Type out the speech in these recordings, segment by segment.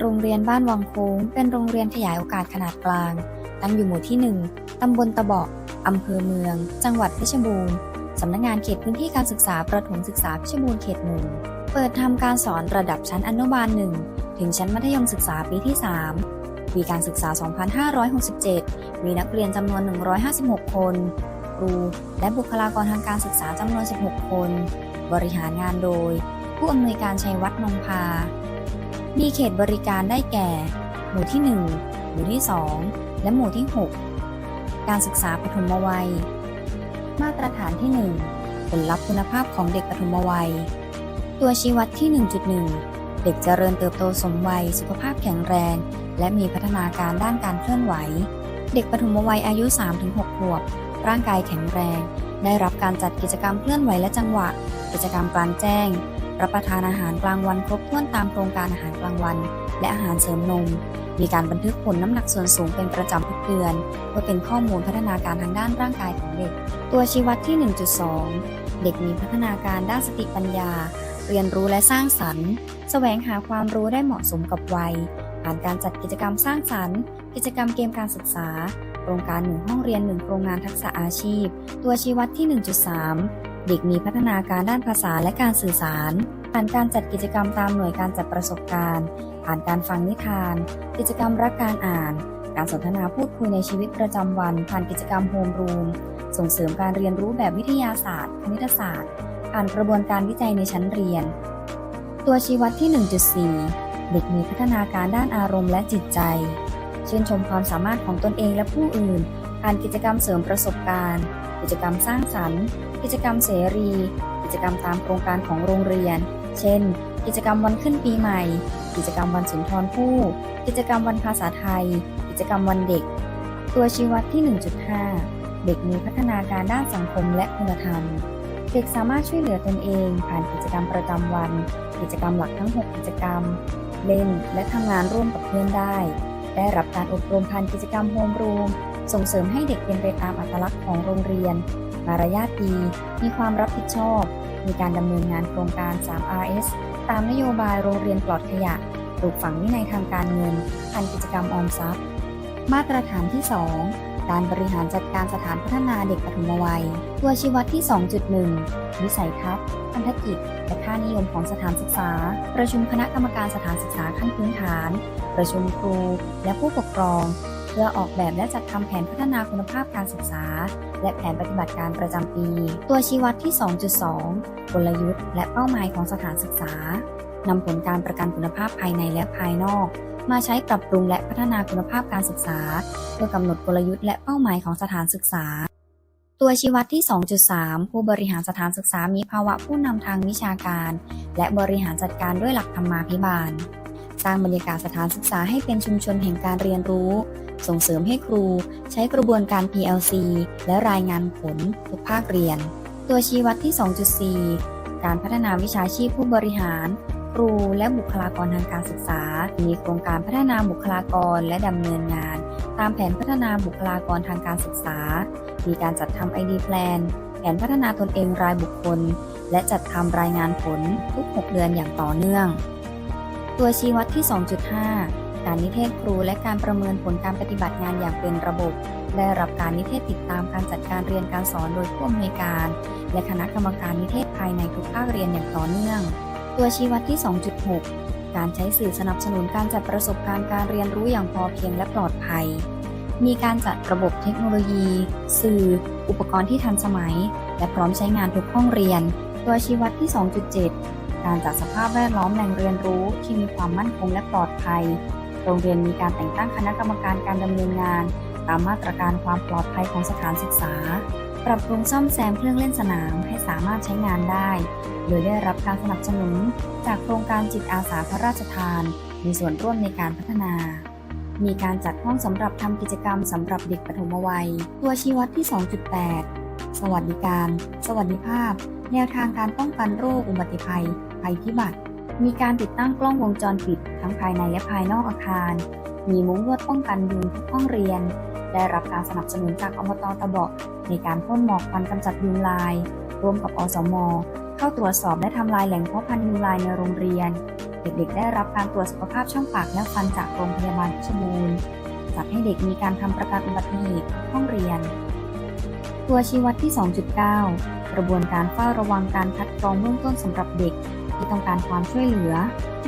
โรงเรียนบ้านวังโค้ง เป็นโรงเรียนขยายโอกาสขนาดกลาง ตั้งอยู่หมู่ที่ 1 ตำบลตะเบาะอำเภอเมือง จังหวัดเพชรบูรณ์ สำนักงานเขตพื้นที่การศึกษาประถมศึกษาเพชรบูรณ์เขตหนึ่ง เปิดทำการสอนระดับชั้นอนุบาล1ถึงชั้นมัธยมศึกษาปีที่ 3 ปีการศึกษา 2567 มีนักเรียนจำนวน 156 คน ครู และบุคลากรทางการศึกษาจำนวน 16 คน บริหารงานโดย ผู้อำนวยการชัยวัฒน์นงพา มีเขตบริการได้แก่ หมู่ที่ 1 หมู่ที่ 2 และหมู่ที่ 6 การศึกษาปฐมวัย มาตรฐานที่ 1 ผลลัพธ์คุณภาพของเด็กปฐมวัย ตัวชี้วัดที่ 1.1 เด็กเจริญเติบโตสมวัย สุขภาพแข็งแรง และมีพัฒนาการด้านการเคลื่อนไหว เด็กปฐมวัยอายุ 3-6 ขวบ ร่างกายแข็งแรง ได้รับการจัดกิจกรรมเคลื่อนไหวและจังหวะ กิจกรรมกลางแจ้ง รับประทานอาหารกลางวันครบถ้วนตามโครงการอาหารกลางวัน และอาหารเสริมนม มีการบันทึกผลน้ำหนักส่วนสูงเป็นประจำทุกเดือน เพื่อเป็นข้อมูลพัฒนาการทางด้านร่างกายของเด็ก ตัวชี้วัดที่ 1.2 เด็กมีพัฒนาการด้านสติปัญญา เรียนรู้และสร้างสรรค์ แสวงหาความรู้ได้เหมาะสมกับวัย ผ่านการจัดกิจกรรมสร้างสรรค์ กิจกรรมเกมการศึกษา โครงการหนึ่งห้องเรียนหนึ่งโครงงานทักษะอาชีพ ตัวชี้วัดที่ 1.3 เด็กมีพัฒนาการด้านภาษาและการสื่อสาร ผ่านการจัดกิจกรรมตามหน่วยการจัดประสบการณ์ ผ่านการฟังนิทาน กิจกรรมรักการอ่าน การสนทนาพูดคุยในชีวิตประจำวัน ผ่านกิจกรรมโฮมรูม ส่งเสริมการเรียนรู้แบบวิทยาศาสตร์ คณิตศาสตร์ ผ่านกระบวนการวิจัยในชั้นเรียน ตัวชี้วัดที่ 1.4 เด็กมีพัฒนาการด้านอารมณ์และจิตใจ ชื่นชมความสามารถของตนเองและผู้อื่น ผ่านกิจกรรมเสริมประสบการณ์ กิจกรรมสร้างสรรค์ กิจกรรมเสรี กิจกรรมตามโครงการของโรงเรียน เช่น กิจกรรมวันขึ้นปีใหม่ กิจกรรมวันสุนทรภู่ กิจกรรมวันภาษาไทย กิจกรรมวันเด็ก ตัวชี้วัดที่ 1.5 เด็กมีพัฒนาการด้านสังคมและคุณธรรม เด็กสามารถช่วยเหลือตนเอง ผ่านกิจกรรมประจำวัน กิจกรรมหลักทั้ง 6 กิจกรรม เล่นและทำงานร่วมกับเพื่อนได้ ได้รับการอบรมผ่านกิจกรรมโฮมรูม ส่งเสริมให้เด็กเป็นไปตามอัตลักษณ์ของโรงเรียน มารยาทดี มีความรับผิดชอบ มีการดำเนินงานโครงการ 3RS ตามนโยบายโรงเรียนปลอดขยะ ปลูกฝังวินัยทางการเงินผ่านกิจกรรมออมทรัพย์ มาตรฐานที่ 2 การบริหารจัดการสถานพัฒนาเด็กปฐมวัย ตัวชี้วัดที่ 2.1 วิสัยทัศน์พันธกิจ และค่านิยมของสถานศึกษา ประชุมคณะกรรมการสถานศึกษาขั้นพื้นฐาน ประชุมครู และผู้ปกครอง พื่อออกแบบและจัดทำแผนพัฒนาคุณภาพการศึกษา และแผนปฏิบัติการประจำปี ตัวชี้วัดที่ 2.2 กลยุทธ์ และเป้าหมายของสถานศึกษานำผลการประกันคุณภาพภายในและภายนอก มาใช้ปรับปรุงและพัฒนาคุณภาพการศึกษา เพื่อกำหนดกลยุทธ์และเป้าหมายของสถานศึกษา ตัวชี้วัดที่ 2.3 ผู้บริหารสถานศึกษามีภาวะผู้นำทางวิชาการ และบริหารจัดการด้วยหลักธรรมาภิบาล ร้างบรรยากาศสถานศึกษาให้เป็นชุมชนแห่งการเรียนรู้ ส่งเสริมให้ครูใช้กระบวนการ PLC และรายงานผลทุกภาคเรียน ตัวชี้วัดที่ 2.4 การพัฒนาวิชาชีพผู้บริหาร ครูและบุคลากรทางการศึกษา มีโครงการพัฒนาบุคลากรและดำเนินงาน ตามแผนพัฒนาบุคลากรทางการศึกษา มีการจัดทำ ID Plan แผนพัฒนาตนเองรายบุคคล และจัดทำรายงานผลทุก 6 เดือนอย่างต่อเนื่อง ตัวชี้วัดที่ 2.5 การนิเทศครูและการประเมินผลการปฏิบัติงานอย่างเป็นระบบ ได้รับการนิเทศติดตามการจัดการเรียนการสอนโดยผู้อำนวยการ และคณะกรรมการนิเทศภายในทุกภาคเรียนอย่างต่อเนื่อง ตัวชี้วัดที่ 2.6 การใช้สื่อสนับสนุนการจัดประสบการณ์การเรียนรู้อย่างพอเพียงและปลอดภัย มีการจัดระบบเทคโนโลยี สื่อ อุปกรณ์ที่ทันสมัย และพร้อมใช้งานทุกห้องเรียน ตัวชี้วัดที่ 2.7 การจัดสภาพแวดล้อมแหล่งเรียนรู้ที่มีความมั่นคงและปลอดภัย โรงเรียนมีการแต่งตั้งคณะกรรมการการดำเนินงาน ตามมาตรการความปลอดภัยของสถานศึกษา ปรับปรุงซ่อมแซมเครื่องเล่นสนามให้สามารถใช้งานได้ โดยได้รับการสนับสนุน จากโครงการจิตอาสาพระราชทาน มีส่วนร่วมในการพัฒนามีการจัดห้องสำหรับทำกิจกรรมสำหรับเด็กปฐมวัย ตัวชี้วัดที่ 2.8 สวัสดิการ สวัสดิภาพ แนวทางการป้องกันโรคอุบัติภัย ภัยพิบัติ มีการติดตั้งกล้องวงจรปิดทั้งภายในและภายนอกอาคาร มีมุ้งลวดป้องกันยุงทุกห้องเรียน ได้รับการสนับสนุนจากอบตตะเบาะในการพ่นหมอกควันกำจัดยุงลาย ร่วมกับอสม เข้าตรวจสอบและทำลายแหล่งเพาะพันธุ์ยุงลายในโรงเรียน เด็กๆ ได้รับการตรวจสุขภาพช่องปากและฟันจากโรงพยาบาลเพชรบูรณ์จัดให้เด็กมีการทำประกันอุบัติเหตุห้องเรียน ตัวชี้วัดที่ 2.9 กระบวนการเฝ้าระวังการคัดกรองเบื้องต้นสำหรับเด็ก ที่ต้องการความช่วยเหลือ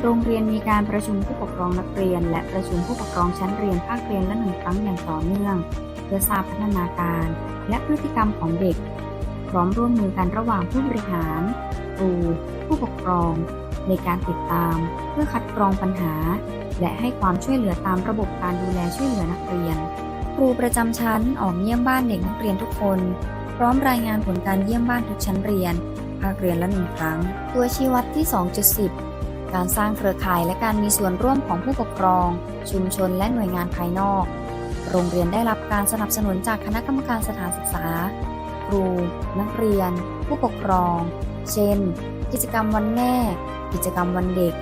โรงเรียนมีการประชุมผู้ปกครองนักเรียน และประชุมผู้ปกครองชั้นเรียนภาคเรียนละหนึ่งครั้งอย่างต่อเนื่อง เพื่อทราบพัฒนาการ และพฤติกรรมของเด็ก พร้อมร่วมมือกันระหว่างผู้บริหารครูผู้ปกครอง ในการติดตาม เพื่อคัดกรองปัญหา และให้ความช่วยเหลือตามระบบการดูแลช่วยเหลือนักเรียน ครูประจำชั้นออกเยี่ยมบ้านเด็กนักเรียนทุกคน พร้อมรายงานผลการเยี่ยมบ้านทุกชั้นเรียน ภาคเรียนละหนึ่งครั้ง ตัวชี้วัดที่ 2.10 การสร้างเครือข่ายและการมีส่วนร่วมของผู้ปกครอง ชุมชนและหน่วยงานภายนอก โรงเรียนได้รับการสนับสนุนจากคณะกรรมการสถานศึกษา ครู นักเรียน ผู้ปกครอง เช่น กิจกรรมวันแม่ กิจกรรมวันเด็ก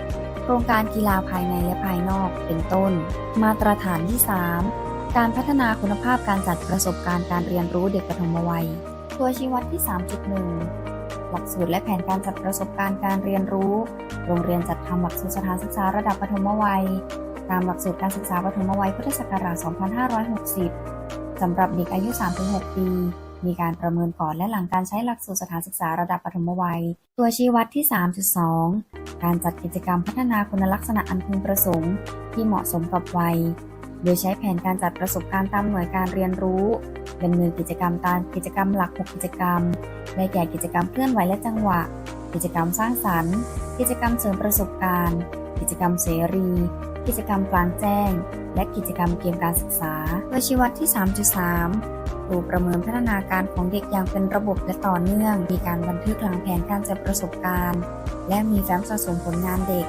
โครงการกีฬาภายในและภายนอก เป็นต้น มาตรฐานที่ 3 การพัฒนาคุณภาพการจัดประสบการณ์การเรียนรู้เด็กปฐมวัย ตัวชี้วัดที่ 3.1 หลักสูตรและแผนการจัดประสบการณ์การเรียนรู้ โรงเรียนจัดทำหลักสูตรสถานศึกษาระดับปฐมวัย ตามหลักสูตรการศึกษาปฐมวัยพุทธศักราช 2560 สำหรับเด็กอายุ 3-6 ปี มีการประเมินก่อนและหลังการใช้หลักสูตรสถานศึกษาระดับปฐมวัย ตัวชี้วัดที่ 3.2 การจัดกิจกรรมพัฒนาคุณลักษณะอันพึงประสงค์ ที่เหมาะสมกับวัย โดยใช้แผนการจัดประสบการณ์ตามหน่วยการเรียนรู้ดำเนินกิจกรรมตามกิจกรรมหลัก 6 กิจกรรม ได้แก่กิจกรรมเคลื่อนไหวและจังหวะ กิจกรรมสร้างสรรค์ กิจกรรมเสริมประสบการณ์ กิจกรรมเสรี กิจกรรมกลางแจ้ง และกิจกรรมเกมการศึกษาโดยชีวัดที่ 3.3ครูประเมินพัฒนาการของเด็กอย่างเป็นระบบและต่อเนื่อง มีการบันทึกหลังแผนการจัดประสบการณ์ และมีแฟ้มสะสมผลงานเด็ก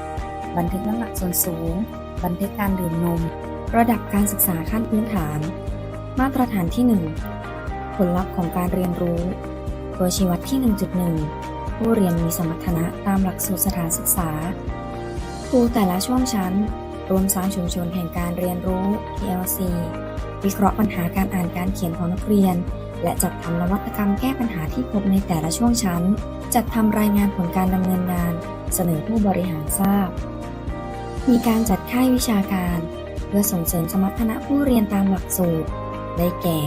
บันทึกน้ำหนักส่วนสูง บันทึกการดื่มนม ระดับการศึกษาขั้นพื้นฐาน มาตรฐานที่ 1 ผลลัพธ์ของการเรียนรู้ ตัวชี้วัดที่ 1.1 ผู้เรียนมีสมรรถนะตามหลักสูตรสถานศึกษา ครูแต่ละช่วงชั้น รวมสร้างชุมชนแห่งการเรียนรู้ PLC วิเคราะห์ปัญหาการอ่านการเขียนของนักเรียน และจัดทำนวัตกรรมแก้ปัญหาที่พบในแต่ละช่วงชั้น จัดทำรายงานผลการดำเนินงาน เสนอผู้บริหารทราบ มีการจัดค่ายวิชาการ เพื่อส่งเสริมสมรรถนะผู้เรียนตามหลักสูตร ได้แก่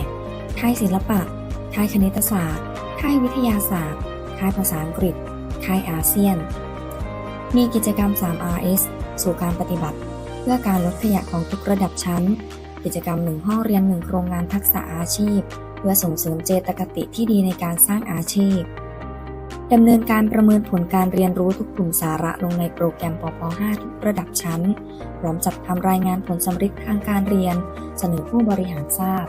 ค่ายศิลปะ ค่ายคณิตศาสตร์ ค่ายวิทยาศาสตร์ ค่ายภาษาอังกฤษ ค่ายอาเซียน มีกิจกรรม 3RS สู่การปฏิบัติ เพื่อการลดขยะของทุกระดับชั้น กิจกรรม1ห้องเรียน1โครงงานทักษะอาชีพ เพื่อส่งเสริมเจตคติที่ดีในการสร้างอาชีพ ดำเนินการประเมินผลการเรียนรู้ทุกกลุ่มสาระลงในโปรแกรมปป 5 ทุกระดับชั้น พร้อมจัดทำรายงานผลสำเร็จทางการเรียน เสนอผู้บริหารทราบ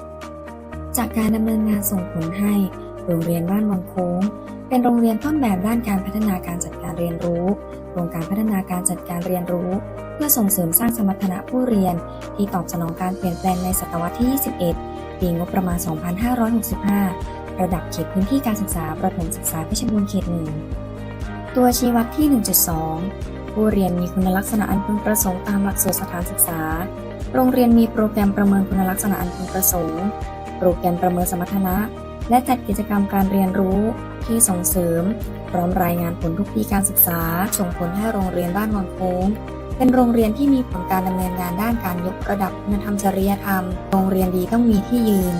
จากการดำเนินงานส่งผลให้ โรงเรียนบ้านวังโค้ง เป็นโรงเรียนต้นแบบด้านการพัฒนาการจัดการเรียนรู้โครงการพัฒนาการจัดการเรียนรู้ เพื่อส่งเสริมสร้างสมรรถนะผู้เรียน ที่ตอบสนองการเปลี่ยนแปลงในศตวรรษที่ 21 ปีงบประมาณ 2565 ระดับเขตพื้นที่การศึกษาประถมศึกษาเพชรบูรณ์เขตหนึ่งตัวชี้วัดที่ 1.2 ผู้เรียนมีคุณลักษณะอันพึงประสงค์ตามหลักสูตรสถานศึกษา โรงเรียนมีโปรแกรมประเมินคุณลักษณะอันพึงประสงค์ โปรแกรมประเมินสมรรถนะ และจัดกิจกรรมการเรียนรู้ที่ส่งเสริม พร้อมรายงานผลทุกปีการศึกษา ส่งผลให้โรงเรียนบ้านวังโค้งเป็นโรงเรียนที่มีผลการดำเนินงานด้านการยกระดับคุณธรรมจริยธรรม โรงเรียนดีต้องมีที่ยืน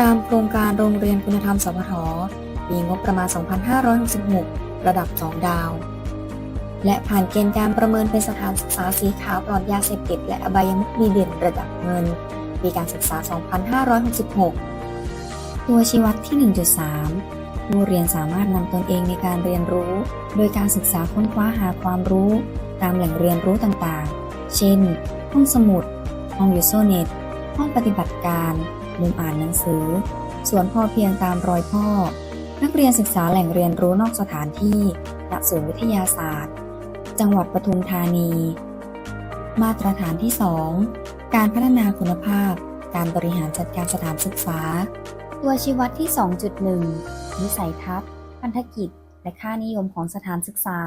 ตามโครงการโรงเรียนคุณธรรมสพทปีงบประมาณ 2566 ระดับ 2 ดาว และผ่านเกณฑ์การประเมินเป็นสถานศึกษาสีขาวปลอดยาเสพติดและอบายมุขดีเด่นระดับเงิน ปีการศึกษา 2566 ตัวชี้วัดที่ 1.3 ผู้เรียนสามารถนำตนเองในการเรียนรู้ โดยการศึกษาค้นคว้าหาความรู้ ตามแหล่งเรียนรู้ต่างๆ เช่น ห้องสมุด ห้องยูโซเน็ต ห้องปฏิบัติการ มุมอ่านหนังสือ สวนพอเพียงตามรอยพ่อ นักเรียนศึกษาแหล่งเรียนรู้นอกสถานที่ณศูนย์วิทยาศาสตร์ จังหวัดปทุมธานี มาตรฐานที่ 2 การพัฒนาคุณภาพ การบริหารจัดการสถานศึกษา ตัวชี้วัดที่ 2.1 วิสัยทัศน์ พันธกิจ และค่านิยมของสถานศึกษา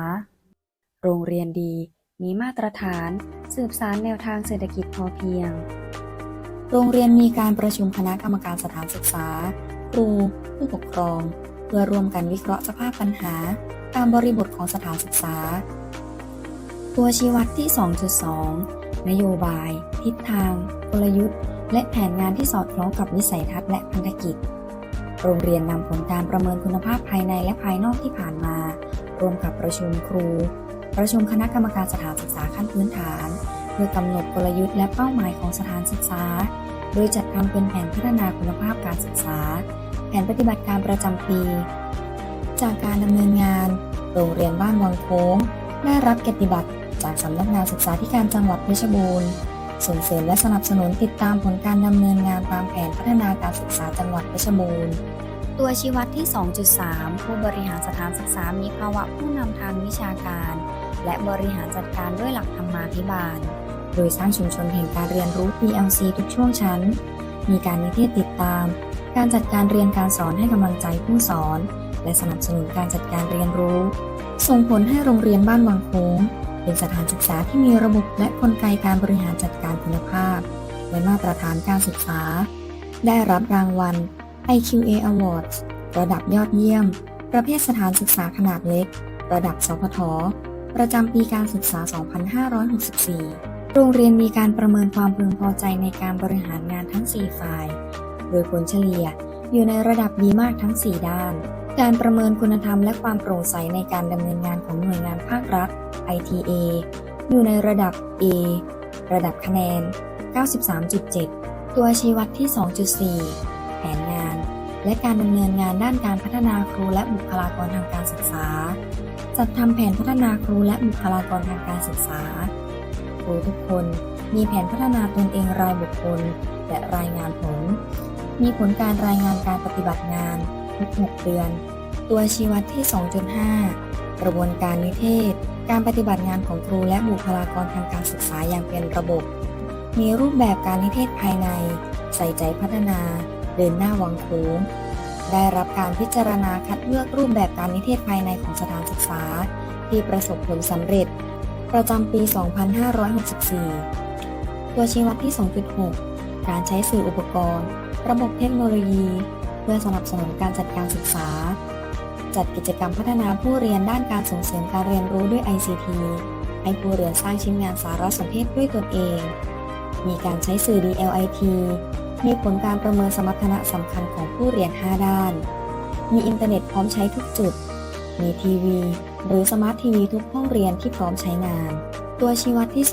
โรงเรียนดีมีมาตรฐาน สืบสารแนวทางเศรษฐกิจพอเพียง โรงเรียนมีการประชุมคณะกรรมการสถานศึกษา ครู ผู้ปกครอง เพื่อร่วมกันวิเคราะห์สภาพปัญหา ตามบริบทของสถานศึกษา ตัวชี้วัดที่ 2.2 นโยบาย ทิศทาง กลยุทธ์ และแผนงานที่สอดคล้องกับวิสัยทัศน์และพันธกิจ โรงเรียนนำผลการประเมินคุณภาพภายในและภายนอกที่ผ่านมา รวมกับประชุมครู ประชุมคณะกรรมการสถานศึกษาขั้นพื้นฐาน พื่อกำหนดกลยุทธ์และเป้าหมายของสถานศึกษา โดยจัดทำเป็นแผนพัฒนาคุณภาพการศึกษา แผนปฏิบัติการประจำปี จากการดำเนินงาน โรงเรียนบ้านวังโค้งได้รับเกียรติบัตรจากสำนักงานศึกษาธิการจังหวัดเพชรบูรณ์ ส่งเสริมและสนับสนุนติดตามผลการดำเนินงานตามแผนพัฒนาการศึกษาจังหวัดเพชรบูรณ์ ตัวชี้วัดที่ 2.3 ผู้บริหารสถานศึกษามีภาวะผู้นำทางวิชาการ และบริหารจัดการด้วยหลักธรรมาภิบาล โดยสร้างชุมชนแห่งการเรียนรู้ PLC ทุกช่วงชั้น มีการนิเทศติดตาม การจัดการเรียนการสอนให้กำลังใจผู้สอน และสนับสนุนการจัดการเรียนรู้ ส่งผลให้โรงเรียนบ้านวังโค้งเป็นสถานศึกษาที่มีระบบและกลไกการบริหารจัดการคุณภาพ และมาตรฐานการศึกษา ได้รับรางวัล IQA Awards ระดับยอดเยี่ยม ประเภทสถานศึกษาขนาดเล็ก ระดับสพทประจำปีการศึกษา 2564 โรงเรียนมีการประเมินความพึงพอใจในการบริหารงานทั้ง 4 ฝ่าย โดยผลเฉลี่ยอยู่ในระดับดีมากทั้ง 4 ด้าน การประเมินคุณธรรมและความโปร่งใสในการดำเนินงานของหน่วยงานภาครัฐ ITA อยู่ในระดับ A ระดับคะแนน 93.7 ตัวชี้วัดที่ 2.4 แผนงาน และการดำเนินงานด้านการพัฒนาครูและบุคลากรทางการศึกษา จัดทำแผนพัฒนาครูและบุคลากรทางการศึกษา รูทุกคน มีแผนพัฒนาตนเองรายบุคคล และรายงานผล มีผลการรายงานการปฏิบัติงานทุก 6 เดือน ตัวชี้วัดที่ 2.5 กระบวนการนิเทศ การปฏิบัติงานของครูและบุคลากรทางการศึกษาอย่างเป็นระบบ มีรูปแบบการนิเทศภายใน ใส่ใจพัฒนา เดินหน้าวังโค้งได้รับการพิจารณาคัดเลือกรูปแบบการนิเทศภายในของสถานศึกษา ที่ประสบผลสำเร็จ ประจำปี 2564 ตัวชี้วัดที่ 2.6 การใช้สื่ออุปกรณ์ ระบบเทคโนโลยี เพื่อสนับสนุนการจัดการศึกษา จัดกิจกรรมพัฒนาผู้เรียนด้านการส่งเสริมการเรียนรู้ด้วย ICT ให้ผู้เรียนสร้างชิ้นงานสารสนเทศด้วยตนเอง มีการใช้สื่อ DLIT มีผลการประเมินสมรรถนะสำคัญของผู้เรียน 5 ด้าน มีอินเทอร์เน็ตพร้อมใช้ทุกจุด มีทีวี หรือสมาร์ททีวีทุกห้องเรียนที่พร้อมใช้งาน ตัวชี้วัดที่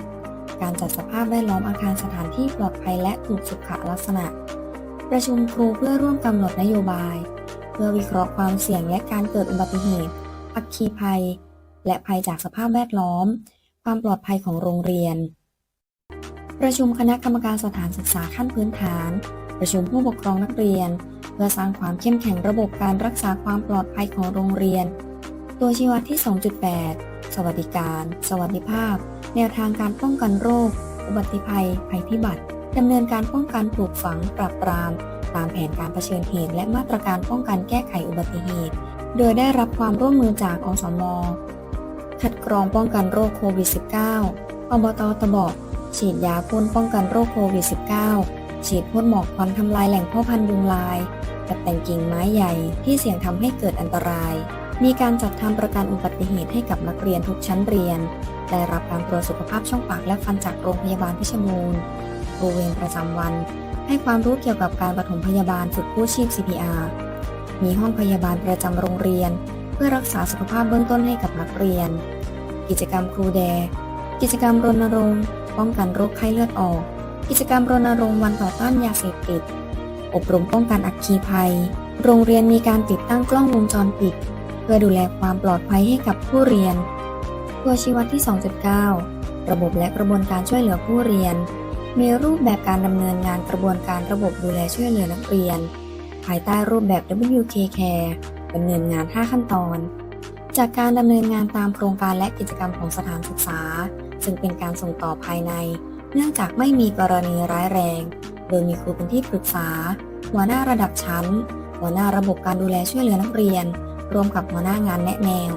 2.7 การจัดสภาพแวดล้อมอาคารสถานที่ปลอดภัยและถูกสุขลักษณะ ประชุมครูเพื่อร่วมกำหนดนโยบาย เพื่อวิเคราะห์ความเสี่ยงและการเกิดอุบัติเหตุ อัคคีภัย และภัยจากสภาพแวดล้อม ความปลอดภัยของโรงเรียน ประชุมคณะกรรมการสถานศึกษาขั้นพื้นฐาน ประชุมผู้ปกครองนักเรียน เพื่อสร้างความเข้มแข็งระบบการรักษาความปลอดภัยของโรงเรียน ตัวชี้วัดที่ 2.8 สวัสดิการ สวัสดิภาพ แนวทางการป้องกันโรค อุบัติภัย ภัยพิบัติดำเนินการป้องกันปลูกฝัง ปราบปราม ตามแผนการเผชิญเหตุ และมาตรการป้องกันแก้ไขอุบัติเหตุ โดยได้รับความร่วมมือจากอสม คัดกรองป้องกันโรคโควิด -19 อบตตบกฉีดยาพ่นป้องกันโรคโควิด -19 ฉีดพ่นหมอกควันทำลายแหล่งพ่อพันธุ์ยุงลาย ตัดแต่งกิ่งไม้ใหญ่ที่เสี่ยงทำให้เกิดอันตราย มีการจัดทำประกันอุบัติเหตุให้กับนักเรียนทุกชั้นเรียน ได้รับการตรวจสุขภาพช่องปากและฟันจากโรงพยาบาลพิชรบูรณ์ครูเวรประจำวัน ให้ความรู้เกี่ยวกับการปฐมพยาบาลฝึกกู้ชีพ CPR มีห้องพยาบาลประจำโรงเรียน เพื่อรักษาสุขภาพเบื้องต้นให้กับนักเรียน กิจกรรมครูแด กิจกรรมรณรงค์ป้องกันโรคไข้เลือดออก กิจกรรมรณรงค์วันต่อต้านยาเสพติด อบรมป้องกันอัคคีภัย โรงเรียนมีการติดตั้งกล้องวงจรปิด เพื่อดูแลความปลอดภัยให้กับผู้เรียน ตัวชี้วัดที่ 2.9 ระบบและกระบวนการช่วยเหลือผู้เรียน มีรูปแบบการดำเนินงานกระบวนการระบบดูแลช่วยเหลือนักเรียน ภายใต้รูปแบบ WK Care ดำเนินงาน 5 ขั้นตอน จากการดำเนินงานตามโครงการและกิจกรรมของสถานศึกษา ซึ่งเป็นการส่งต่อภายใน เนื่องจากไม่มีกรณีร้ายแรง โดยมีครูเป็นที่ปรึกษา หัวหน้าระดับชั้น หัวหน้าระบบการดูแลช่วยเหลือนักเรียน รวมกับหัวหน้างานแนะแนว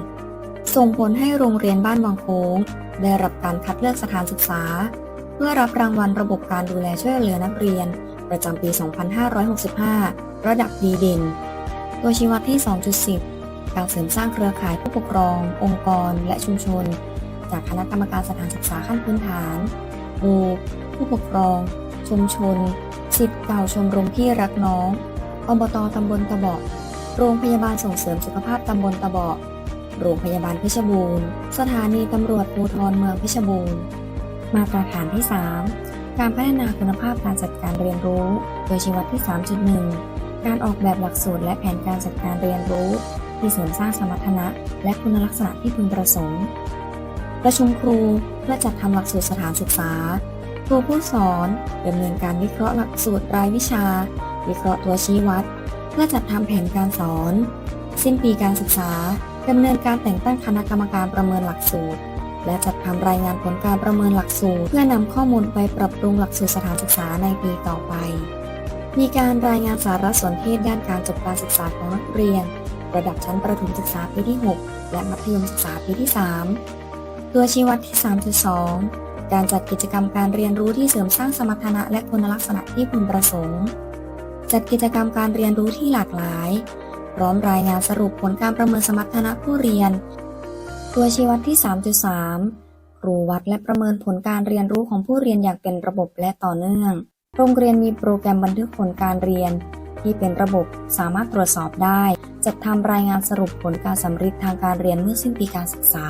ส่งผลให้โรงเรียนบ้านวังโค้ง ได้รับการคัดเลือกสถานศึกษา เพื่อรับรางวัลระบบการดูแลช่วยเหลือนักเรียน ประจำปี 2565 ระดับดีเด่น ตัวชี้วัดที่ 2.10 การเสริมสร้างเครือข่ายผู้ปกครอง องค์กร และชุมชน จากคณะกรรมการสถานศึกษาขั้นพื้นฐานครูผู้ปกครอง ชุมชนสิทธิ์เก่าชมรมพี่รักน้องอบตตำบลตะบาะ โรงพยาบาลส่งเสริมสุขภาพตำบลตะเบาะโรงพยาบาลเพชรบูรณ์ สถานีตำรวจภูธรเมืองเพชรบูรณ์ มาตรฐานที่ 3 การพัฒนาคุณภาพการจัดการเรียนรู้ โดยชีวัดที่ 3.1 การออกแบบหลักสูตรและแผนการจัดการเรียนรู้ ที่เสริมสร้างสมรรถนะ และคุณลักษณะที่พึงประสงค์ ประชุมครูเพื่อจัดทำหลักสูตรสถานศึกษา ครูผู้สอนดำเนินการวิเคราะห์หลักสูตรรายวิชา วิเคราะห์ตัวชี้วัด พื่อจัดทำแผนการสอน สิ้นปีการศึกษาดำเนินการแต่งตั้งคณะกรรมการประเมินหลักสูตร และจัดทำรายงานผลการประเมินหลักสูตร เพื่อนำข้อมูลไปปรับปรุงหลักสูตรสถานศึกษาในปีต่อไป มีการรายงานสารสนเทศด้านการจบการศึกษาของนักเรียน ระดับชั้นประถมศึกษาปีที่ 6 และมัธยมศึกษาปีที่ 3 ตัวชี้วัดที่ 3.2 การจัดกิจกรรมการเรียนรู้ที่เสริมสร้างสมรรถนะและคุณลักษณะที่พึงประสงค์ จัดกิจกรรมการเรียนรู้ที่หลากหลาย พร้อมรายงานสรุปผลการประเมินสมรรถนะผู้เรียน ตัวชี้วัดที่ 3.3 ครูวัดและประเมินผลการเรียนรู้ของผู้เรียนอย่างเป็นระบบและต่อเนื่อง โรงเรียนมีโปรแกรมบันทึกผลการเรียน ที่เป็นระบบสามารถตรวจสอบได้ จัดทำรายงานสรุปผลการสำเร็จทางการเรียนเมื่อสิ้นปีการศึกษา